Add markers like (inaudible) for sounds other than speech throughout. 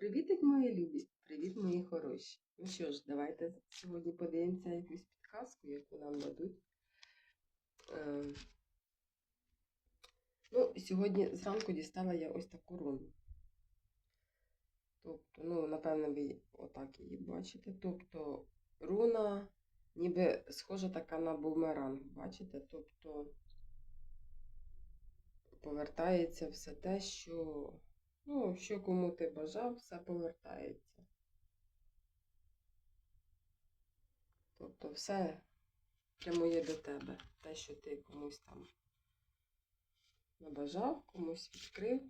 Привітик, мої любі! Привіт, мої хороші! Ну що ж, давайте сьогодні подивимося якусь підказку, яку нам дадуть. Е, Ну, сьогодні зранку дістала я ось таку руну. Тобто, ну, напевно, ви отак її бачите. Тобто, руна ніби схожа така на бумеранг, бачите? Тобто повертається все те, що, ну, що кому ти бажав, все повертається. Тобто все прямує до тебе. Те, що ти комусь там набажав, комусь відкрив.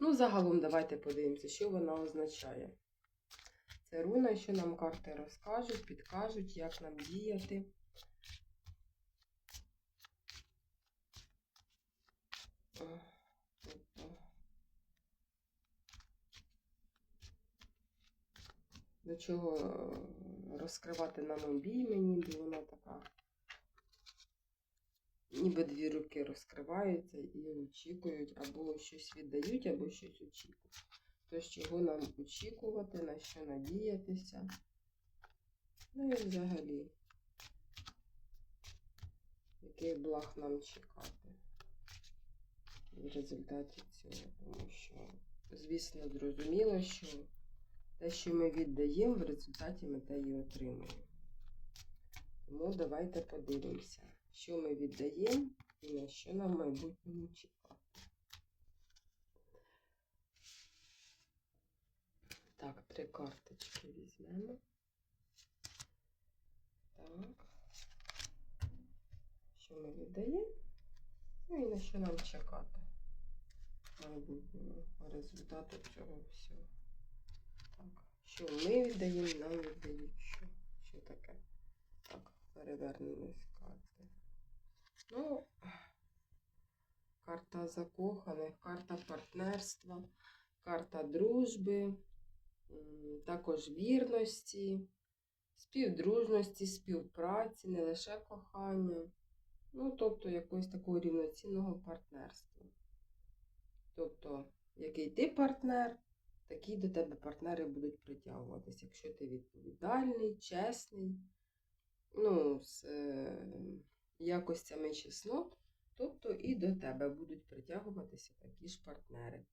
Ну, загалом давайте подивимося, що вона означає. Це руна, що нам карти розкажуть, підкажуть, як нам діяти. Е, тобто, До чого е, розкривати нам обійми, ніби вона така. Ніби дві руки розкриваються і очікують, або щось віддають, або щось очікують. Тож, чого нам очікувати, на що надіятися. Ну і взагалі, який благ нам чекати в результаті цього. Тому що, звісно, зрозуміло, що те, що ми віддаємо, в результаті ми те і отримуємо. Тому давайте подивимося, що ми віддаємо і на що нам в майбутньому чекати. Так, три карточки візьмемо. Так. Що ми віддаємо? Ну і на що нам чекати майбутнього результату цього всього. Так, що ми віддаємо, нам віддають що? Що таке? Так, перевернемо карти. Ну, карта закоханих, карта партнерства, карта дружби, також вірності, співдружності, співпраці, не лише кохання. Ну, тобто якогось такого рівноцінного партнерства. Тобто, який ти партнер, такі до тебе партнери будуть притягуватись, якщо ти відповідальний, чесний, ну, з е, якостями чеснот, тобто і до тебе будуть притягуватися такі ж партнери.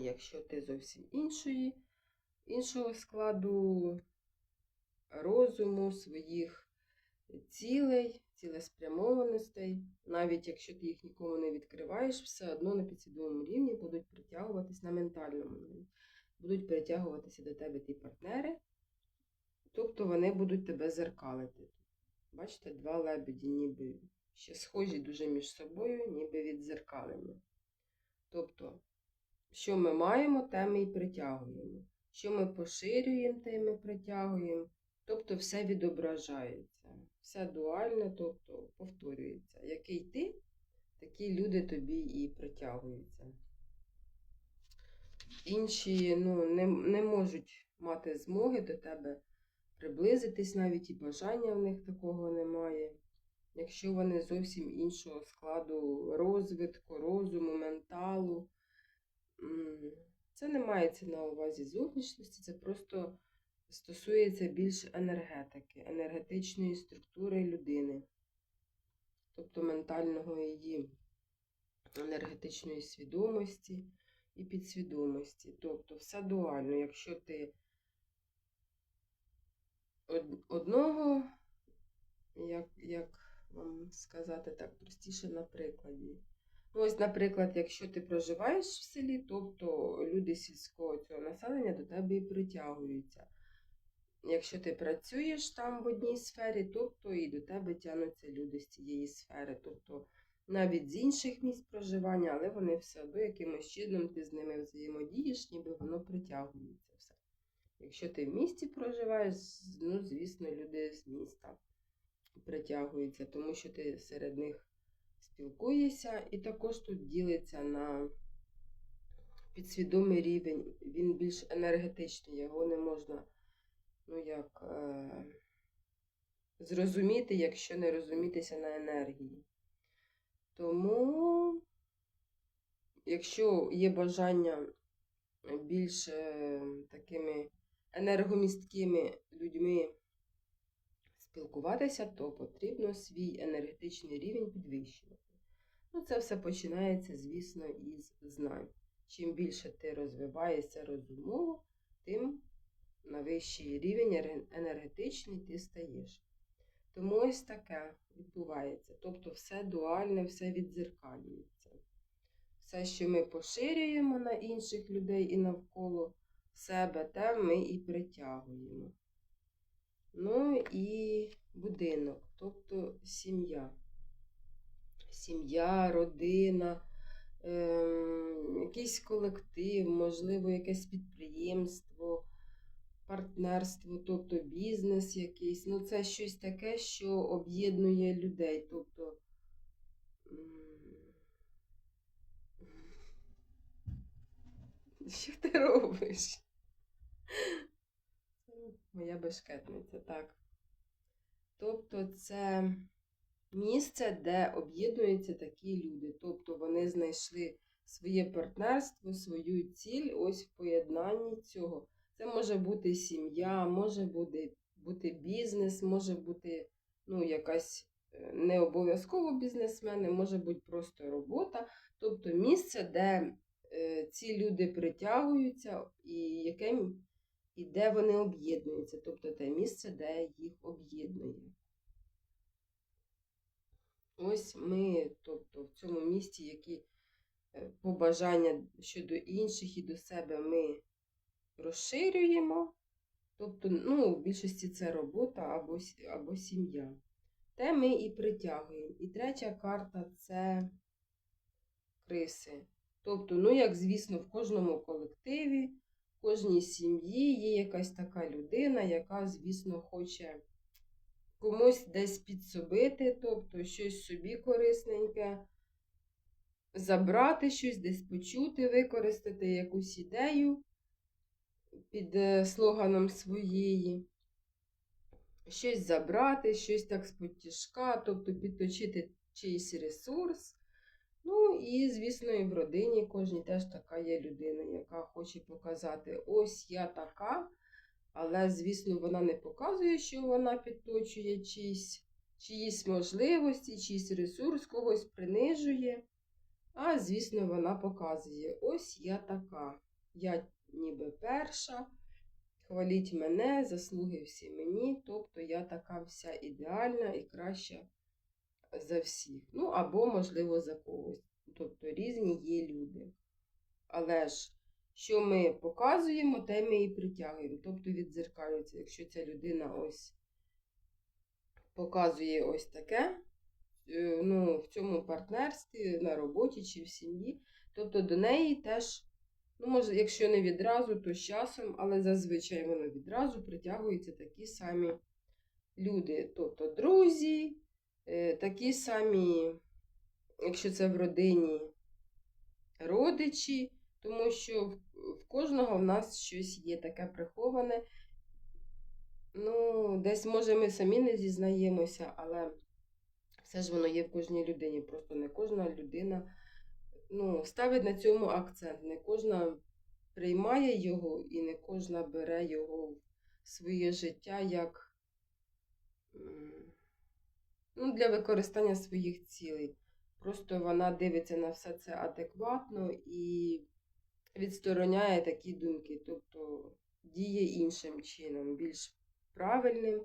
Якщо ти зовсім іншої, іншого складу розуму, своїх цілей, цілеспрямованостей, навіть якщо ти їх нікому не відкриваєш, все одно на підсвідомому рівні будуть притягуватись на ментальному рівні. Будуть притягуватися до тебе ті партнери, тобто вони будуть тебе зеркалити. Бачите, два лебеді, ніби ще схожі дуже між собою, ніби відзеркалення. Тобто, що ми маємо, те ми і притягуємо. Що ми поширюємо, те ми притягуємо. Тобто все відображається, все дуальне, тобто повторюється. Який ти, такі люди тобі і притягуються. Інші ну, не, не можуть мати змоги до тебе приблизитись, навіть і бажання в них такого немає. Якщо вони зовсім іншого складу розвитку, розуму, менталу. Це не мається на увазі зовнішності, це просто стосується більш енергетики, енергетичної структури людини, тобто ментального її енергетичної свідомості і підсвідомості. Тобто все дуально. Якщо ти одного, як, як вам сказати так простіше на прикладі. Ну, ось, наприклад, якщо ти проживаєш в селі, тобто люди сільського цього населення до тебе і притягуються. Якщо ти працюєш там в одній сфері, тобто і до тебе тягнуться люди з цієї сфери, тобто навіть з інших місць проживання, але вони все одно якимось чином ти з ними взаємодієш, ніби воно притягується все. Якщо ти в місті проживаєш, ну, звісно, люди з міста притягуються, тому що ти серед них спілкуєшся, і також тут ділиться на підсвідомий рівень, він більш енергетичний, його не можна ну як, е, зрозуміти, якщо не розумітися на енергії. Тому, якщо є бажання більш е, такими енергомісткими людьми спілкуватися, то потрібно свій енергетичний рівень підвищувати. Ну, це все починається, звісно, із знань. Чим більше ти розвиваєшся розумово, тим на вищий рівень енергетичний ти стаєш. Тому ось таке відбувається. Тобто все дуальне, все віддзеркалюється. Все, що ми поширюємо на інших людей і навколо себе, те ми і притягуємо. Ну і будинок, тобто сім'я. Сім'я, родина, ем, якийсь колектив, можливо, якесь підприємство, партнерство, тобто бізнес якийсь. Ну, це щось таке, що об'єднує людей. Тобто. (laughs) Що ти робиш? Моя бешкетниця, так. Тобто це місце, де об'єднуються такі люди. Тобто вони знайшли своє партнерство, свою ціль ось в поєднанні цього. Це може бути сім'я, може бути, бути бізнес, може бути ну, якась е, не обов'язково бізнесмени, може бути просто робота. Тобто місце, де е, ці люди притягуються, і яке і де вони об'єднуються, тобто те місце, де їх об'єднує. Ось ми, тобто в цьому місці, які е, побажання щодо інших і до себе ми розширюємо. Тобто, ну, в більшості це робота або, або сім'я. Те ми і притягуємо. І третя карта це криси. Тобто, ну, як звісно, в кожному колективі, в кожній сім'ї є якась така людина, яка, звісно, хоче комусь десь підсобити, тобто щось собі корисненьке, забрати щось, десь почути, використати якусь ідею під е, слоганом своєї. Щось забрати, щось так з-під тобто підточити чийсь ресурс. Ну і, звісно, і в родині кожній теж така є людина, яка хоче показати, ось я така, але, звісно, вона не показує, що вона підточує чиїсь, чиїсь можливості, чийсь ресурс, когось принижує. А, звісно, вона показує, ось я така. Я ніби перша. Хваліть мене, заслуги всі мені, тобто я така вся ідеальна і краща за всіх. Ну, або, можливо, за когось. Тобто різні є люди. Але ж, що ми показуємо, те ми і притягуємо. Тобто віддзеркалюється, якщо ця людина ось показує ось таке, е, ну, в цьому партнерстві, на роботі чи в сім'ї, тобто до неї теж, ну, може, якщо не відразу, то з часом, але зазвичай воно відразу притягуються такі самі люди, тобто друзі, е, такі самі, якщо це в родині, родичі, тому що в кожного в нас щось є таке приховане. Ну, десь, може, ми самі не зізнаємося, але все ж воно є в кожній людині. Просто не кожна людина ну, ставить на цьому акцент. Не кожна приймає його і не кожна бере його в своє життя як ну, для використання своїх цілей. Просто вона дивиться на все це адекватно і відстороняє такі думки, тобто діє іншим чином, більш правильним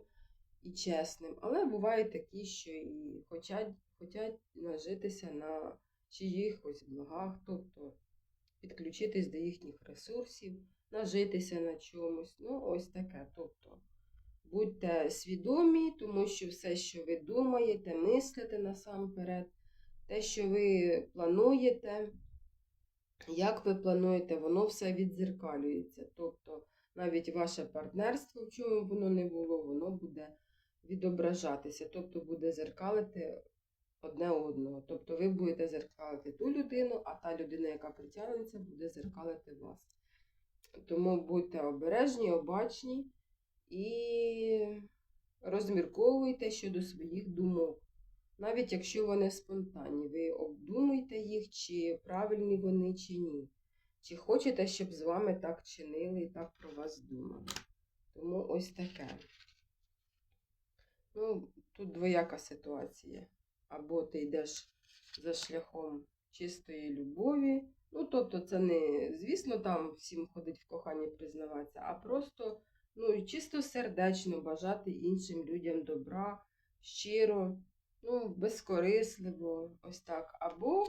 і чесним. Але бувають такі, що і хочуть, хочуть нажитися на чиїхось благах, тобто підключитись до їхніх ресурсів, нажитися на чомусь. Ну, ось таке. Тобто, будьте свідомі, тому що все, що ви думаєте, мислите насамперед, те, що ви плануєте, як ви плануєте, воно все віддзеркалюється. Тобто, навіть ваше партнерство, в чому воно не було, воно буде відображатися, тобто буде зеркалити одне одного. Тобто ви будете зеркалити ту людину, а та людина, яка притягнеться, буде зеркалити вас. Тому будьте обережні, обачні і розмірковуйте щодо своїх думок. Навіть якщо вони спонтанні, ви обдумуйте їх, чи правильні вони, чи ні. Чи хочете, щоб з вами так чинили і так про вас думали. Тому ось таке. Ну, тут двояка ситуація. Або ти йдеш за шляхом чистої любові. Ну, тобто, це не, звісно, там всім ходить в коханні признаватися, а просто ну, чисто сердечно бажати іншим людям добра, щиро, ну, безкорисливо, ось так. Або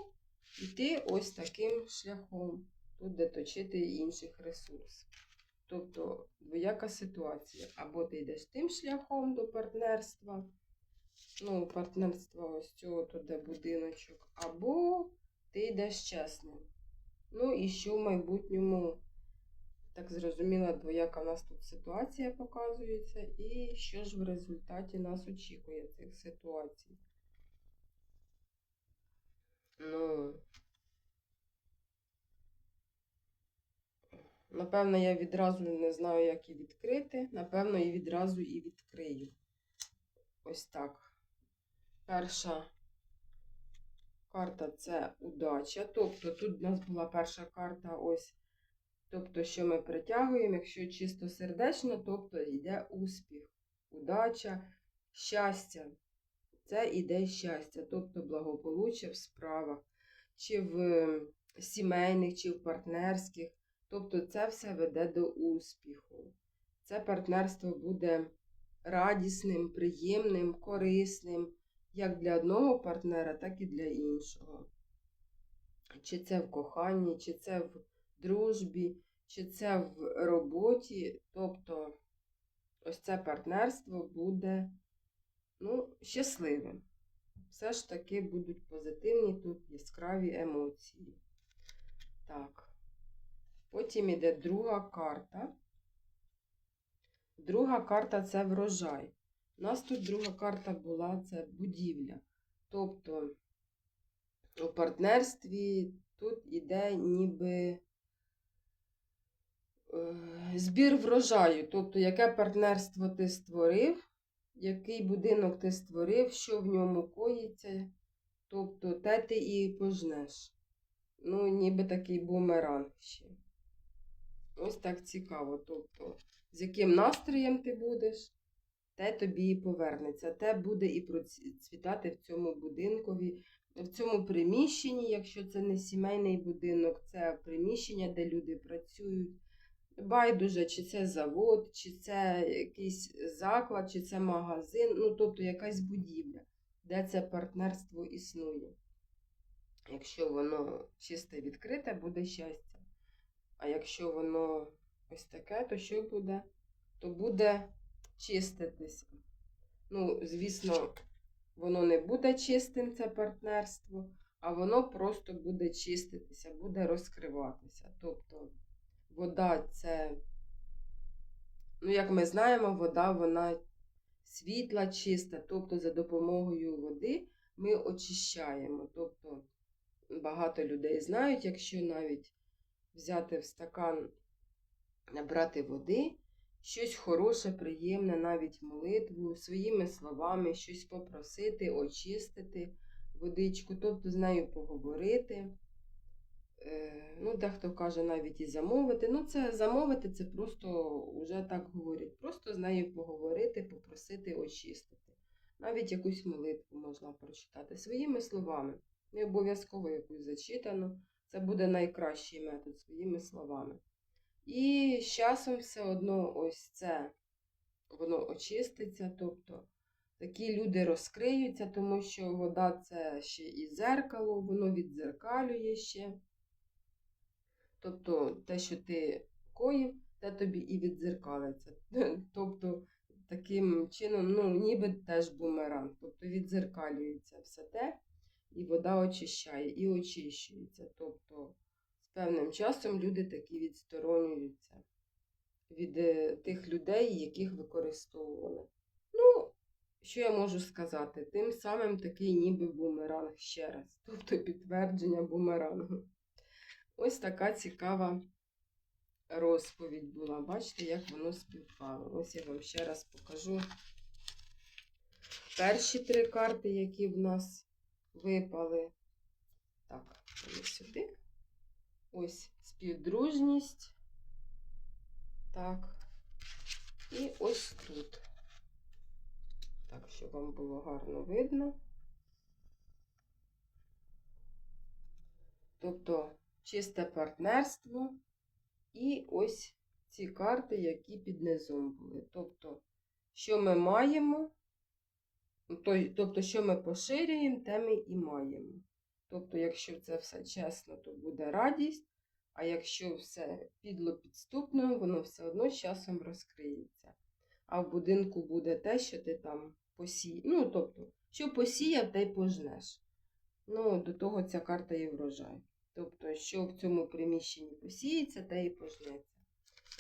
йти ось таким шляхом, тут де точити інших ресурсів. Тобто двояка ситуація. Або ти йдеш тим шляхом до партнерства, ну, партнерства ось цього тут де будиночок, або ти йдеш чесним. Ну і що в майбутньому, так зрозуміло, двояка в нас тут ситуація показується, і що ж в результаті нас очікує цих ситуацій. Ну, напевно, я відразу не знаю, як і відкрити. Напевно, і відразу і відкрию. Ось так. Перша карта це удача. Тобто тут у нас була перша карта ось. Тобто, що ми притягуємо, якщо чисто сердечно, тобто йде успіх, удача, щастя. Це іде щастя, тобто благополуччя в справах, чи в е, сімейних, чи в партнерських. Тобто це все веде до успіху. Це партнерство буде радісним, приємним, корисним, як для одного партнера, так і для іншого. Чи це в коханні, чи це в дружбі, чи це в роботі. Тобто, ось це партнерство буде ну, щасливим. Все ж таки будуть позитивні тут яскраві емоції. Так. Потім іде друга карта. Друга карта це врожай. У нас тут друга карта була це будівля. Тобто у партнерстві тут іде ніби е, збір врожаю. Тобто, яке партнерство ти створив, який будинок ти створив, що в ньому коїться. Тобто, те ти і пожнеш. Ну, ніби такий бумеранг ще. Ось так цікаво. Тобто, з яким настроєм ти будеш, те тобі і повернеться. Те буде і процвітати в цьому будинкові, в цьому приміщенні, якщо це не сімейний будинок, це приміщення, де люди працюють. Байдуже, чи це завод, чи це якийсь заклад, чи це магазин, ну, тобто якась будівля, де це партнерство існує. Якщо воно чисте відкрите, буде щастя. А якщо воно ось таке, то що буде? То буде чиститися. Ну, звісно, воно не буде чистим, це партнерство, а воно просто буде чиститися, буде розкриватися. Тобто вода це, ну, як ми знаємо, вода вона світла, чиста. Тобто, за допомогою води ми очищаємо. Тобто, багато людей знають, якщо навіть взяти в стакан, набрати води, щось хороше, приємне, навіть молитву, своїми словами, щось попросити, очистити водичку, тобто з нею поговорити. Е, Ну, дехто каже навіть і замовити. Ну, це замовити, це просто вже так говорять. Просто з нею поговорити, попросити очистити. Навіть якусь молитву можна прочитати своїми словами. Не обов'язково якусь зачитану. Це буде найкращий метод своїми словами. І з часом все одно ось це воно очиститься. Тобто такі люди розкриються, тому що вода це ще і зеркало, воно відзеркалює ще. Тобто те, що ти коїв, те тобі і відзеркалиться. (laughs) Тобто, таким чином, ну, ніби теж бумеранг. Тобто відзеркалюється все те, і вода очищає, і очищується. Тобто, певним часом люди такі відсторонюються від е, тих людей, яких використовували. Ну, що я можу сказати? Тим самим такий ніби бумеранг ще раз. Тобто підтвердження бумерангу. Ось така цікава розповідь була. Бачите, як воно співпало. Ось я вам ще раз покажу перші три карти, які в нас випали. Так, вони сюди. Ось співдружність. Так. І ось тут. Так, щоб вам було гарно видно. Тобто чисте партнерство і ось ці карти, які під низом були. Тобто, що ми маємо, ну, тобто, що ми поширюємо, те ми і маємо. Тобто, якщо це все чесно, то буде радість, а якщо все підло підступно, воно все одно з часом розкриється. А в будинку буде те, що ти там посіяв. Ну, тобто, що посіяв, те й пожнеш. Ну, до того ця карта і врожай. Тобто, що в цьому приміщенні посіється, те і пожнеться.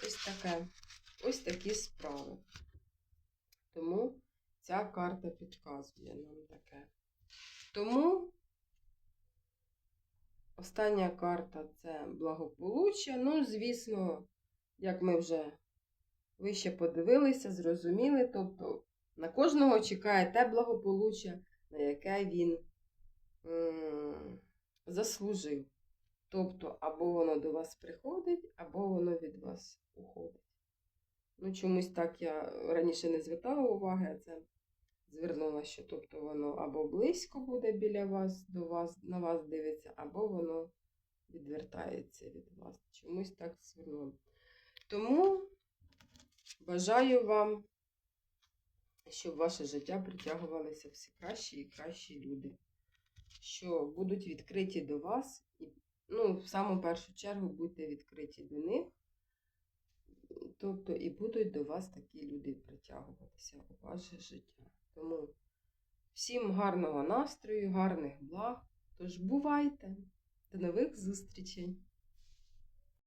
Ось таке. Ось такі справи. Тому ця карта підказує нам таке. Тому остання карта це благополуччя. Ну, звісно, як ми вже вище подивилися, зрозуміли. Тобто на кожного чекає те благополуччя, на яке він заслужив. Тобто, або воно до вас приходить, або воно від вас уходить. Ну, чомусь так я раніше не звертала уваги, а це звернула, що тобто воно або близько буде біля вас, до вас, на вас дивиться, або воно відвертається від вас. Чомусь так звернула. Тому бажаю вам, щоб ваше життя притягувалися всі кращі і кращі люди, що будуть відкриті до вас і ну, в саму першу чергу будьте відкриті до них. Тобто і будуть до вас такі люди притягуватися у ваше життя. Тому всім гарного настрою, гарних благ. Тож бувайте! До нових зустрічей!